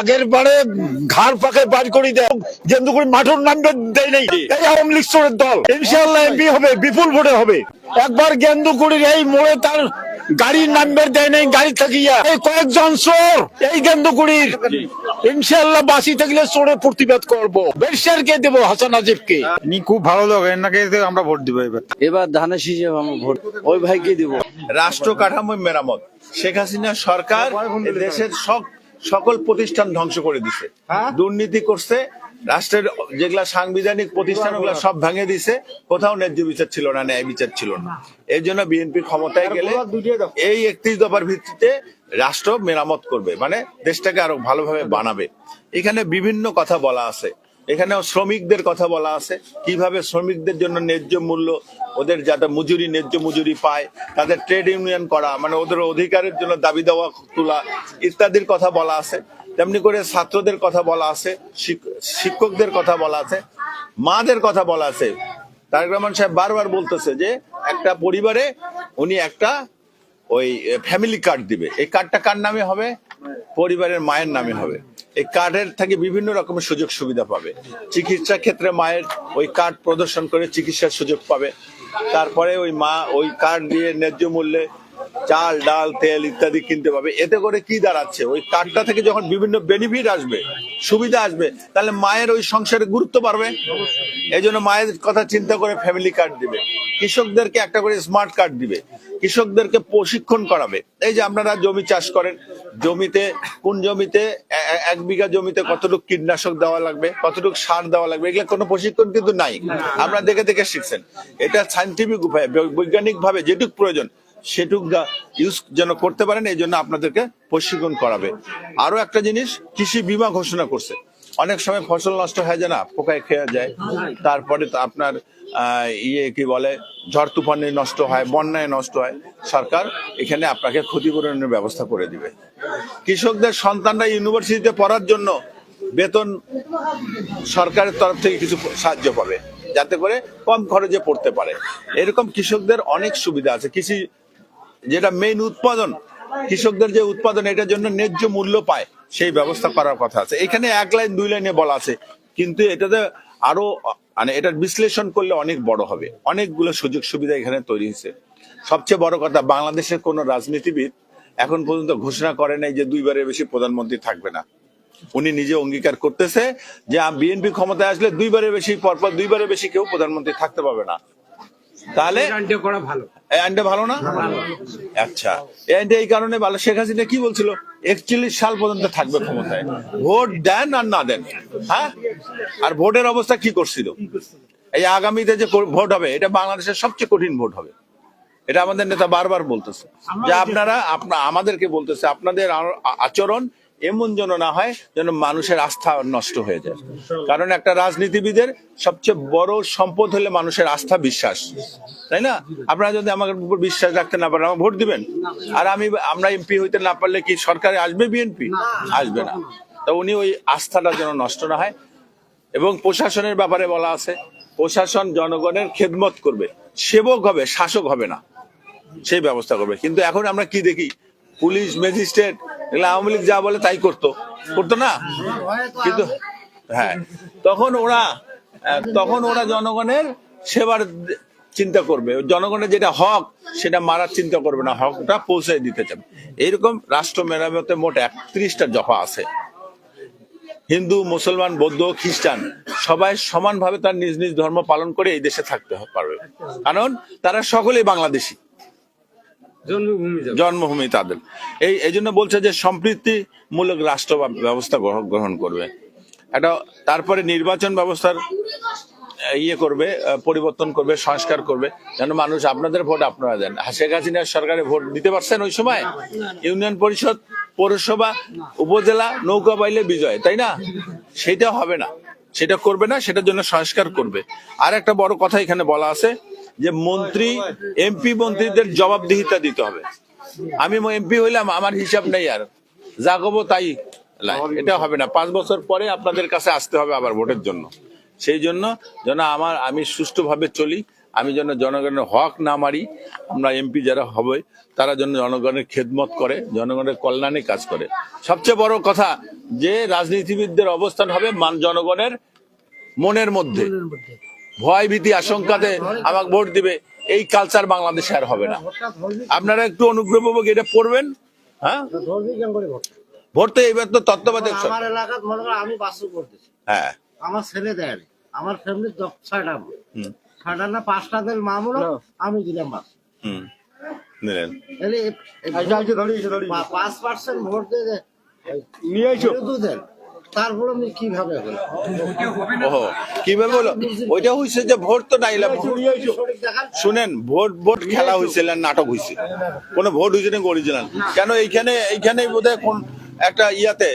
আগের বারে ঘাড় পাকে বার করে দেয়। মাঠের নামবে দেয় নাই। এই আওয়ামী লীগ দল। ইনশাল্লাহ এমপি হবে বিপুল ভোটে হবে। একবার গেন্দুকুড়ির এই মোড়ে তার গাড়ির নাম্বার দেয় নাই গাড়ি থাকিয়া এই কয়েকজন চোর এই গেন্দুকুড়ির। ইনশাল্লাহ বাসি থাকলে প্রতিবাদ করব। বেশারকে দেবো হাসান আজিবকে ইনি খুব ভালো লোক এনাকে আমরা ভোট দিব এবার। এবার ধানের শীষে আমার ভোট। ওই ভাইকে দিব। রাষ্ট্র কাঠামো মেরামত। শেখ হাসিনা সরকার দেশের সব সকল প্রতিষ্ঠান ধ্বংস করে দিছে। দুর্নীতি করছে রাষ্ট্রের যেগুলা সাংবিধানিক প্রতিষ্ঠান ওগুলা সব ভাঙে দিছে কোথাও ন্যায্য বিচার ছিল না ন্যায় বিচার ছিল না। এই জন্য বিএনপি ক্ষমতায় গেলে এই একত্রিশ দফার ভিত্তিতে রাষ্ট্র মেরামত করবে মানে দেশটাকে আরও ভালোভাবে বানাবে। এখানে বিভিন্ন কথা বলা আছে। এখানে শ্রমিকদের কথা বলা আছে। কীভাবে শ্রমিকদের জন্য ন্যায্য মূল্য, ওদের যাতে মজুরি, ন্যায্য মজুরি পায়, তাদের ট্রেড ইউনিয়ন করা মানে ওদের অধিকারের জন্য দাবি দেওয়া, তোলা ইত্যাদির কথা বলা আছে। তেমনি করে ছাত্রদের কথা বলা আছে শিক্ষকদের কথা বলা আছে, মাদের কথা বলা আছে। তারেক রহমান সাহেব বারবার বলতেছে যে, একটা পরিবারে উনি একটা ওই ফ্যামিলি কার্ড দিবে। এই কার্ডটা কার নামে হবে? পরিবারের মায়ের নামে হবে। এই কার্ডের থেকে বিভিন্ন রকমের সুযোগ সুবিধা পাবে। চিকিৎসা ক্ষেত্রে মায়ের ওই কার্ড প্রদর্শন করে চিকিৎসার সুযোগ পাবে। তারপরে ওই মা ওই কার্ড দিয়ে ন্যায্য মূল্যে চাল, ডাল, তেল ইত্যাদি কিনতে পাবে। এতে করে কি দাঁড়াচ্ছে? ওই কার্ডটা থেকে যখন বিভিন্ন বেনিফিট আসবে, সুবিধা আসবে, তাহলে মায়ের ওই সংসারে গুরুত্ব বাড়বে। এই জন্য মায়ের কথা চিন্তা করে ফ্যামিলি কার্ড দিবে। কৃষকদেরকে একটা করে স্মার্ট কার্ড দিবে। কৃষকদেরকে প্রশিক্ষণ করাবে। এই যে আপনারা জমি চাষ করেন জমিতে কোন জমিতে এক বিঘা জমিতে কতটুকু কীটনাশক দেওয়া লাগবে কতটুকু সার দেওয়া লাগবে এগুলো কোনো প্রশিক্ষণ কিন্তু নাই। আমরা দেখে দেখে শিখছেন। এটা সাইন্টিফিক উপায় বৈজ্ঞানিক ভাবে যেটুক প্রয়োজন সেটুক ইউজ যেন করতে পারেন এই জন্য আপনাদেরকে প্রশিক্ষণ করাবে। আরও একটা জিনিস কৃষি বিমা ঘোষণা করছে। অনেক সময় ফসল নষ্ট হয়ে যায় না, পোকায় খেয়ে যায়। তারপরে আপনার ইয়ে কি বলে, ঝড় তুফানে নষ্ট হয়, বন্যায় নষ্ট হয়। সরকার এখানে আপনাকে ক্ষতিপূরণের ব্যবস্থা করে দিবে। কৃষকদের সন্তানরা ইউনিভার্সিটিতে পড়ার জন্য বেতন সরকারের তরফ থেকে কিছু সাহায্য পাবে, যাতে করে কম খরচে পড়তে পারে। এরকম কৃষকদের অনেক সুবিধা আছে। কৃষি যেটা মেইন উৎপাদন, কৃষকদের যে উৎপাদন, এটার জন্য ন্যায্য মূল্য পায়। সেই ব্যবস্থা করার কথা আছে। এখানে এক লাইন, দুই লাইনে বলা আছে। কিন্তু এটাতে আরও মানে এটার বিশ্লেষণ করলে অনেক বড় হবে। অনেকগুলো সুযোগ সুবিধা এখানে তৈরি হয়েছে। সবচেয়ে বড় কথা, বাংলাদেশের কোনো রাজনীতিবিদ এখন পর্যন্ত ঘোষণা করে নাই যে দুইবারের বেশি প্রধানমন্ত্রী থাকবে না। উনি নিজে অঙ্গীকার করতেছে যে বিএনপি ক্ষমতায় আসলে দুইবারের বেশি, পরপর দুইবারের বেশি কেউ প্রধানমন্ত্রী থাকতে পারবে না। তাহলে এই আইনটা ভালো না? আচ্ছা। এই আইনটা এই কারণে শেখ হাসিনা কি বলছিল? একচল্লিশ সাল পর্যন্ত থাকবে ক্ষমতায়। ভোট দেন আর না দেন। হ্যাঁ? আর ভোটের অবস্থা কি করছিল? এই আগামীতে যে ভোট হবে এটা বাংলাদেশের সবচেয়ে কঠিন ভোট হবে। এটা আমাদের নেতা বারবার বলতেছে। যে আপনারা আপনা আমাদেরকে বলতেছে আপনাদের আচরণ এমন যেন না হয়, যেন মানুষের আস্থা নষ্ট হয়ে যায়। কারণ একটা রাজনীতিবিদের সবচেয়ে বড় সম্পদ হলে মানুষের আস্থা, বিশ্বাস। তাই না? আপনারা যদি আমার উপর বিশ্বাস রাখতে না পারেন, আমাকে ভোট দিবেন? আর আমি, আমরা এমপি হইতে না পারলে কি সরকারে আসবে বিএনপি? আসবে না। তো উনি ওই আস্থাটা যেন নষ্ট না হয়। এবং প্রশাসনের ব্যাপারে বলা আছে, প্রশাসন জনগণের খেদমত করবে। সেবক হবে, শাসক হবে না। সেই ব্যবস্থা করবে। কিন্তু এখন আমরা কি দেখি? পুলিশ, ম্যাজিস্ট্রেট এগুলো আওয়ামী লীগ যা বলে তাই করতো। করতো না? কিন্তু হ্যাঁ। তখন ওরা তখন ওরা জনগণের সেবার চিন্তা করবে। জনগণের যেটা হক, সেটা মারার চিন্তা করবে না। হকটা পৌঁছে দিতে চাবে। এইরকম রাষ্ট্র মেরামতে মোট একত্রিশটা জফা আছে। হিন্দু, মুসলমান, বৌদ্ধ, খ্রিস্টান, সবাই সমানভাবে তার নিজ নিজ ধর্ম পালন করে এই দেশে থাকতে পারবে। কারণ তারা সকলেই বাংলাদেশী। জন্মভূমি তাদের। এই এই জন্য বলছে যে সম্প্রীতিমূলক রাষ্ট্র ব্যবস্থা গ্রহণ করবে। একটা, তারপরে নির্বাচন ব্যবস্থার ইয়ে করবে পরিবর্তন করবে, সংস্কার করবে। যেন মানুষ আপনাদের ভোট আপনারা দেন। শেখ হাসিনার সরকারে ভোট দিতে পারছেন ওই সময়? ইউনিয়ন পরিষদ, পৌরসভা, উপজেলা, নৌকা বাইলে বিজয়, তাই না? সেটা হবে না। সেটা করবে না, সেটার জন্য সংস্কার করবে। আর একটা বড় কথা এখানে বলা আছে যে মন্ত্রী, এমপি মন্ত্রীদের জবাবদিহিতা দিতে হবে। আমি এমপি হইলাম, আমার হিসাব নেই আর। যা করব তাই। এটা হবে না। পাঁচ বছর পরে আপনাদের কাছে আসতে হবে আবার ভোটের জন্য। সেই জন্য যেন আমার, আমি সুষ্ঠুভাবে চলি, আমি যেন জনগণের হক না মারি, আমরা এমপি যারা হবে, তারা যেন জনগণের খেদমত করে, জনগণের কল্যাণে কাজ করে। সবচেয়ে বড় কথা, যে রাজনীতিবিদদের অবস্থান হবে মান, জনগণের মনের মধ্যে। ভয় ভীতি আশঙ্কাতে আমাকে ভোট দিবে। এই কালচার বাংলাদেশে আর হবে না। আপনারা একটু অনুগ্রহপূর্বক এটা পড়বেন হ্যাঁ? ভোট তো এবার তো তত্ত্বাবধায়ক। আমার এলাকাত মনে করো আমি বাসু করতেছি হ্যাঁ। আমার ছেলে দেয় আমার ফ্যামিলির ছয়টা। ছয়টা না পাঁচটা দিল মামুল আমি দিলাম বাস। হুম। নিলেন পাঁচ পার্সেন্ট ভোট দিয়ে দেন। তারপরে কীভাবে হলো ওহো কীভাবে বলো ওইটা হয়েছে যে ভোট তো নাইলাম শুনেন ভোট ভোট খেলা হয়েছিল নাটক হয়েছে কোন ভোট হয়েছে না অরিজিনাল? কেন এইখানে এইখানে বোধহয় কোন একটা ইয়াতে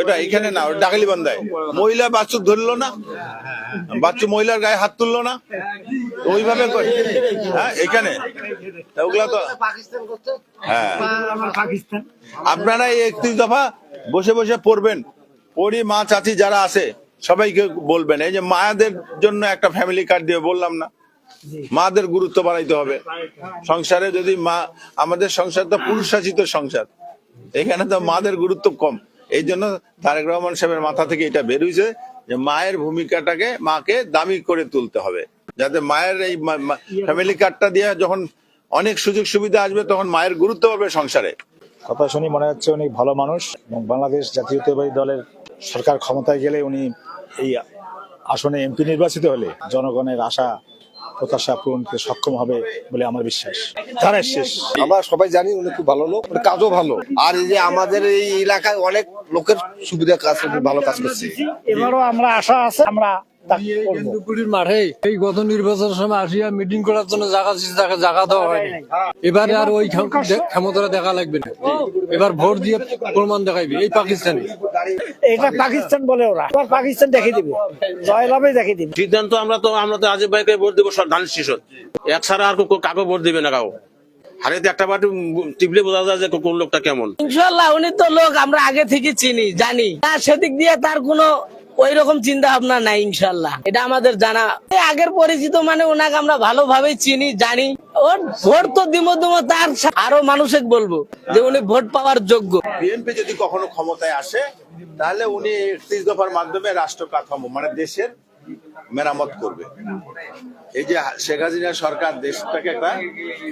এটা এইখানে না ডাকালি বান্ধায়। মহিলা বাচ্চু ধরলো না? বাচ্চু মহিলার গায়ে হাত তুললো না? ওইভাবে হ্যাঁ এখানে। ওগুলা তো হ্যাঁ। আপনারা এই একত্রিশ দফা বসে বসে পড়বেন। পড়ি মা চাচি যারা আছে সবাইকে বলবেন। এই যে মায়াদের জন্য একটা ফ্যামিলি কার্ড দিয়ে বললাম না। মাদের গুরুত্ব বাড়াইতে হবে। সংসারে যদি মা আমাদের সংসার তো পুরুষ শাসিত সংসার। এখানে তো মাদের গুরুত্ব কম। এই জন্য তারেক রহমান সাহেবের মাথা থেকে এটা বেরোইছে যে মায়ের ভূমিকাটাকে মাকে দামি করে তুলতে হবে। যাতে মায়ের এই ফ্যামিলি কার্ডটা দিয়ে যখন অনেক সুযোগ সুবিধা আসবে তখন মায়ের গুরুত্ব পাবে সংসারে। কথা শুনি মনে হচ্ছে উনি ভালো মানুষ এবং বাংলাদেশ জাতীয়তাবাদী দলের সরকার ক্ষমতায় গেলে উনি এই আসনে এমপি নির্বাচিত হলে জনগণের আশা প্রত্যাশা পূরণ করতে সক্ষম হবে বলে আমার বিশ্বাস। তারা শেষ। আমরা সবাই জানি উনি খুব ভালো লোক কাজও ভালো। আর এই যে আমাদের এই এলাকায় অনেক লোকের সুবিধা কাজ ভালো কাজ করছে। এবারও আমরা আশা আছে আমরা তাকে মাঠে এই গত নির্বাচনের সময় আসিয়া মিটিং করার জন্য জায়গা তাকে জায়গা দেওয়া হয়নি। এবারে আর ওই ক্ষমতাটা দেখা লাগবে না। এবার ভোট দিয়ে প্রমাণ দেখাইবে এই পাকিস্তানি। এটা পাকিস্তান বলে ওরা। পাকিস্তান দেখে দিবে। জয়লাভে দেখে দিবে। সিদ্ধান্ত আমরা তো আমরা তো আজিব ভাইকে ভোট দেবো এক ছাড়া আর কাকে ভোট দিবে না কাউ? হারিতে একটা বাটি টিপলে বোঝা যায় যে কোন লোকটা কেমন। ইনশাল্লাহ উনি তো লোক আমরা আগে থেকে চিনি জানি। সেদিক দিয়ে তার কোনো ওই রকম চিন্তা ভাবনা নাই ইনশাল্লাহ এটা আমাদের জানা। আগের পরিচিত মানে ওনাকে আমরা ভালোভাবে চিনি, জানি। ওর ভোট তো দিমো দিমো তার আরও মানুষের বলব যে উনি ভোট পাওয়ার যোগ্য। বিএনপি যদি কখনো ক্ষমতায় আসে, তাহলে উনি একত্রিশ দফার মাধ্যমে রাষ্ট্র কাঠামো মানে দেশের মেরামত করবে। এই যে শেখ হাসিনা সরকার দেশটাকে একটা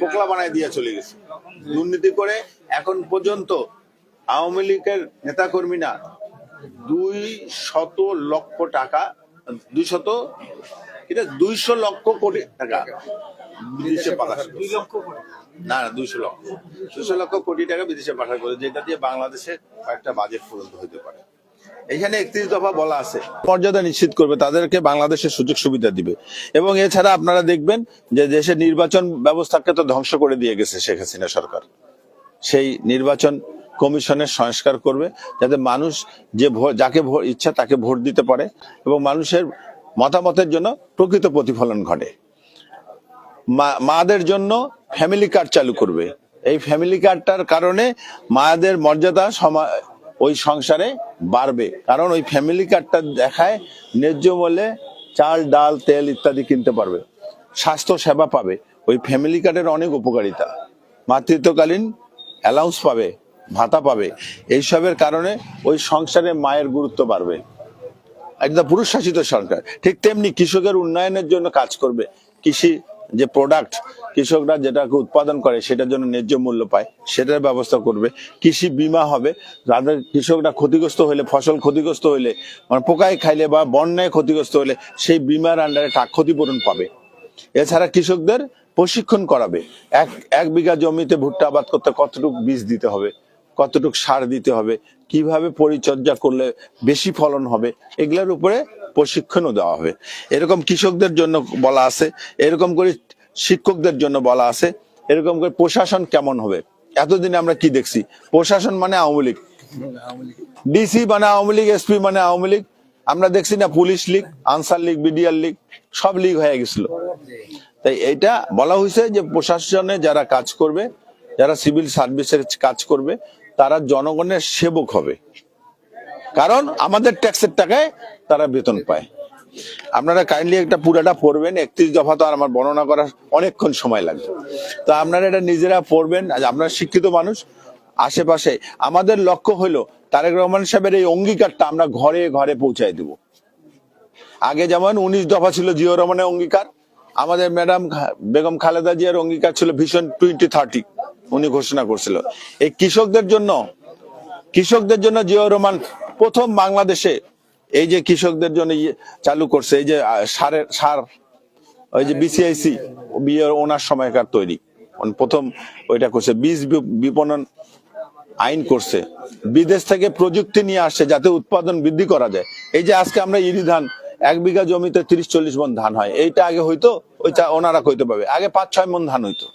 পোকলা বানায় দিয়ে চলে গেছে। দুর্নীতি করে এখন পর্যন্ত আওয়ামী লীগের নেতাকর্মীরা দুই শত লক্ষ টাকা দুই শত এটা দুইশো লক্ষ কোটি টাকা বিদেশে পাঠানো না না দুইশো লক্ষ। দুইশো লক্ষ কোটি টাকা বিদেশে পাঠানো করে যেটা দিয়ে বাংলাদেশে কয়েকটা বাজেট পূরণ হতে পারে। এখানে একত্রিশ দফা বলা আছে মর্যাদা নিশ্চিত করবে তাদেরকে বাংলাদেশের সুযোগ সুবিধা দিবে। এবং এছাড়া আপনারা দেখবেন যে দেশের নির্বাচন ব্যবস্থাকে তো ধ্বংস করে দিয়ে গেছে শেখ হাসিনা সরকার। সেই নির্বাচন কমিশনের সংস্কার করবে যাতে মানুষ যে যাকে ইচ্ছা তাকে ভোট দিতে পারে এবং মানুষের মতামতের জন্য প্রকৃত প্রতিফলন ঘটে। মাদের জন্য ফ্যামিলি কার্ড চালু করবে। এই ফ্যামিলি কার্ডটার কারণে মায়েদের মর্যাদা ওই সংসারে বাড়বে। কারণ ওই ফ্যামিলি কার্ডটা দেখায় ন্যায্য মূল্যে চাল, ডাল, তেল ইত্যাদি কিনতে পারবে। স্বাস্থ্য সেবা পাবে। ওই ফ্যামিলি কার্ডের অনেক উপকারিতা। মাতৃত্বকালীন অ্যালাউন্স পাবে। ভাতা পাবে। এইসবের কারণে ওই সংসারে মায়ের গুরুত্ব বাড়বে। একদম পুরুষ শাসিত সরকার। ঠিক তেমনি কৃষকের উন্নয়নের জন্য কাজ করবে। কৃষি যে প্রোডাক্ট কৃষকরা যেটাকে উৎপাদন করে, সেটার জন্য ন্যায্য মূল্য পায়, সেটার ব্যবস্থা করবে। কৃষি বিমা হবে। যাদের কৃষকরা ক্ষতিগ্রস্ত হলে, ফসল ক্ষতিগ্রস্ত হলে মানে পোকায় খাইলে বা বন্যায় ক্ষতিগ্রস্ত হলে, সেই বীমার আন্ডারে টাকা ক্ষতিপূরণ পাবে। এছাড়া কৃষকদের প্রশিক্ষণ করাবে। এক এক বিঘা জমিতে ভুট্টা আবাদ করতে কতটুকু বীজ দিতে হবে? কতটুকু সার দিতে হবে, কীভাবে পরিচর্যা করলে বেশি ফলন হবে, এগুলোর উপরে প্রশিক্ষণও দেওয়া হবে। এরকম কৃষকদের জন্য বলা আছে, এরকম করে শিক্ষকদের জন্য বলা আছে, এরকম করে প্রশাসন কেমন হবে? এতদিন আমরা কি দেখছি? প্রশাসন মানে আওয়ামী লীগ। ডিসি মানে আওয়ামী লীগ, এসপি মানে আওয়ামী লীগ। আমরা দেখছি না police league, Ansar league, BDR league, সব লীগ হয়ে গেছিল। তাই এটা বলা হয়েছে যে প্রশাসনে যারা কাজ করবে, যারা সিভিল সার্ভিসের কাজ করবে তারা জনগণের সেবক হবে। কারণ আমাদের ট্যাক্সের টাকায় তারা বেতন পায়। আপনারা কাইন্ডলি একটা পুরাটা পড়বেন, একত্রিশ দফা তো আর আমার বর্ণনা করার অনেকক্ষণ সময় লাগবে। তো আপনারা এটা নিজেরা পড়বেন আপনারা শিক্ষিত মানুষ, আশেপাশে। আমাদের লক্ষ্য হলো তারেক রহমান সাহেবের এই অঙ্গীকারটা আমরা ঘরে ঘরে পৌঁছায় দেব। আগে যেমন উনিশ দফা ছিল জিও রহমানের অঙ্গীকার, আমাদের ম্যাডাম বেগম খালেদা জিয়ার অঙ্গীকার ছিল ভীষণ টোয়েন্টি থার্টি। উনি ঘোষণা করছিল। এই কৃষকদের জন্য কৃষকদের জন্য জিয়াউর রহমান প্রথম বাংলাদেশে এই যে কৃষকদের জন্য ইয়ে চালু করছে, এই যে সারের, সার, ওই যে বিসিআইসি ওনার সময়কার তৈরি। প্রথম ওইটা করছে, বীজ বিপণন আইন করছে। বিদেশ থেকে প্রযুক্তি নিয়ে আসছে যাতে উৎপাদন বৃদ্ধি করা যায়। এই যে আজকে আমরা ইরি ধান, এক বিঘা জমিতে তিরিশ চল্লিশ মন ধান হয়। এইটা আগে হইতো, ওইটা ওনারা কইতে পারবে। আগে পাঁচ ছয় মন ধান হইতো।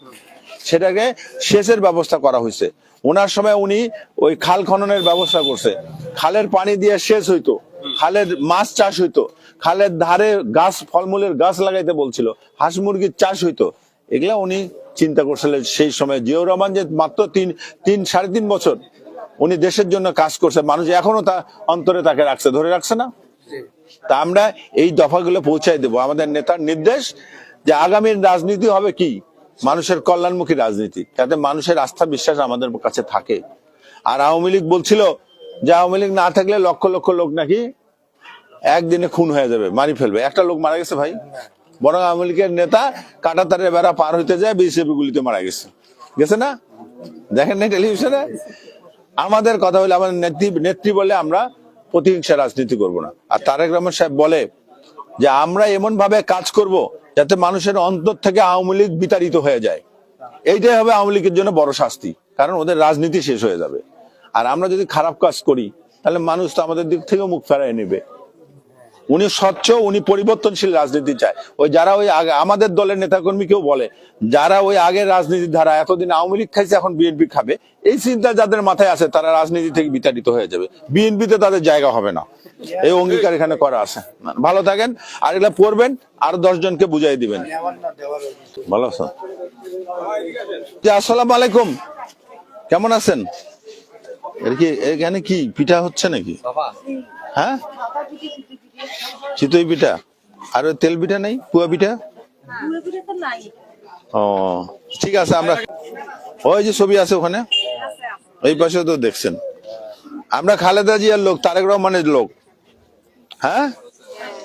সেটাকে সেচের ব্যবস্থা করা হয়েছে। ওনার সময় উনি ওই খাল খননের ব্যবস্থা করছে। খালের পানি দিয়ে সেচ হইতো। খালের মাছ চাষ হইতো। খালের ধারে গাছ, ফলমূলের গাছ লাগাইতে বলছিল। হাঁস মুরগির চাষ হইতো। এগুলা উনি চিন্তা করছিলেন সেই সময়। জিয়াউর রহমান যে মাত্র তিন তিন, সাড়ে তিন বছর উনি দেশের জন্য কাজ করছে, মানুষ এখনও তা অন্তরে তাকে রাখছে, ধরে রাখছে না? তা আমরা এই দফাগুলো পৌঁছাই দেব। আমাদের নেতার নির্দেশ যে আগামীর রাজনীতি হবে কি? মানুষের কল্যাণমুখী রাজনীতি। যাতে মানুষের আস্থা বিশ্বাস আমাদের কাছে থাকে। আর আওয়ামী লীগ বলছিল যে আওয়ামী লীগ না থাকলে লক্ষ লক্ষ লোক নাকি একদিনে খুন হয়ে যাবে, মারি ফেলবে। একটা লোক মারা গেছে ভাই। বরং আওয়ামী লীগের নেতা কাটাতারের বেড়া পার হইতে যায় বিজেপি গুলিতে মারা গেছে। গেছে না? দেখেন না টেলিভিশনে? আমাদের কথা হলো আমাদের নেত্রী নেত্রী বলে আমরা প্রতিহিংসা রাজনীতি করব না। আর তারেক রহমান সাহেব বলে যে, আমরা এমন ভাবে কাজ করব যাতে মানুষের অন্তর থেকে আওয়ামী লীগ বিতাড়িত হয়ে যায়। এইটাই হবে আওয়ামী লীগের জন্য বড় শাস্তি, কারণ ওদের রাজনীতি শেষ হয়ে যাবে। আর আমরা যদি খারাপ কাজ করি, তাহলে মানুষ তো আমাদের দিক থেকে মুখ ফেরায় নেবে। উনি স্বচ্ছ উনি পরিবর্তনশীল রাজনীতি চায়। ওই যারা ওই আগে আমাদের দলের নেতাকর্মী কেউ বলে যারা ওই আগের রাজনীতির ধারা এতদিন আওয়ামী লীগ খাইছে এখন বিএনপি খাবে এই চিন্তা যাদের মাথায় আছে তারা রাজনীতি থেকে বিতাড়িত হয়ে যাবে। বিএনপিতে তাদের জায়গা হবে না। এই অঙ্গীকার এখানে করা আছে। ভালো থাকেন আর এগুলা পড়বেন আর দশ জনকে বুঝাই দিবেন। ভালো আসসালামু আলাইকুম। কেমন আছেন? এর কি এখানে কি পিঠা হচ্ছে নাকি? হ্যাঁ? চিতই পিঠা? আর ওই তেল পিঠা নেই? পুয়া পিঠা? ও ঠিক আছে আমরা ওই যে ছবি আছে ওখানে। এই পাশে তো দেখছেন। আমরা খালেদা জিয়ার লোক তারেক রহমানের লোক। হ্যাঁ?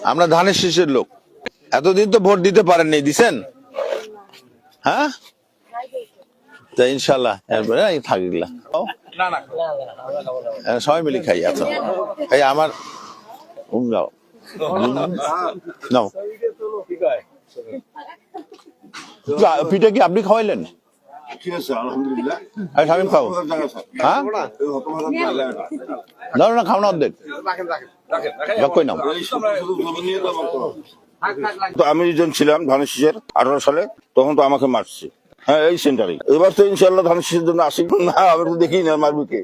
আমরা ধানের শীষের লোক। এতদিন তো ভোট দিতে পারেননি দিছেন? হ্যাঁ? তা ইনশাল্লাহ এরপরে হ্যাঁ, সবাই মিলে খাই আচ্ছা। এই আমার উম, যাও। নাও পিঠে কি আপনি খাওয়াইলেন? এই শামিম খাও। হ্যাঁ? না খাও না অর্ধেক। নাও। তো আমি যখন ছিলাম ধানের শীষের আঠারো সালে। তখন তো আমাকে মারছে। হ্যাঁ এই সেন্টারে এবার তো ইনশাল্লাহ ধানের শীষের জন্য আসি। না আমি তো দেখি না মারবি কে।